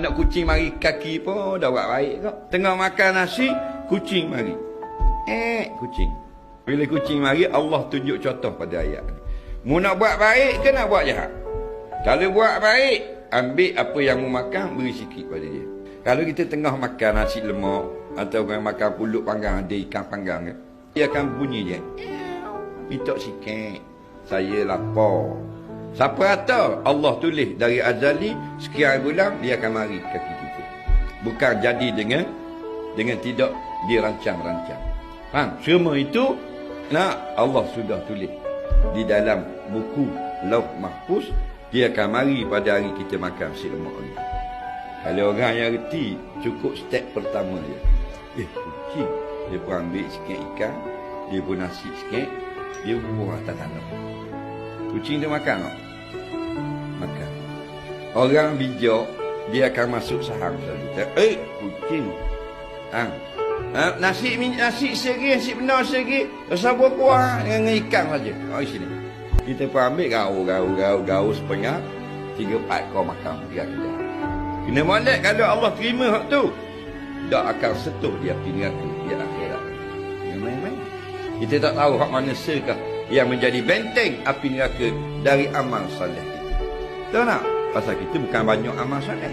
Nak kucing mari kaki pun dah buat baik kok. Tengah makan nasi, kucing mari. Eh, kucing. Bila kucing mari, Allah tunjuk contoh pada ayat ni. Mu nak buat baik ke nak buat jahat? Kalau buat baik, ambil apa yang mu makan, beri sikit pada dia. Kalau kita tengah makan nasi lemak, atau makan pulut panggang, ada ikan panggang ke, dia akan bunyi je. Minta sikit. Saya lapar. Siapa kata Allah tulis dari azali sekian bulan dia akan mari kaki kita. Bukan jadi dengan dengan tidak dirancang-rancang. Faham? Semua itu nak Allah sudah tulis di dalam buku Lauh Mahfuz dia akan mari pada hari kita makan si lemak ni. Kalau orang yang reti cukup step pertama dia. Eh, kucing. Dia pun ambil sikit ikan, dia pun nasi sikit, dia buang atas tanah. Kucing tu makan tak? Makan. Orang bijak, dia akan masuk saham selalu. Eh, kucing. Ha. ha nasi nasi segi, nasi benar segi. Sabar kuah dengan ikan saja. Oh, sini. Kita pun ambil gau, gau, gau, gau sepenyak. Tiga empat kau makan. Tiga kita. Kena molek kalau Allah terima hak tu. Tak akan sentuh dia pergi neraka di akhirat. Main-main. Kita tak tahu hak mana sekah yang menjadi benteng api neraka dari amal soleh kita. Tahu tak? Pasal kita bukan banyak amal soleh.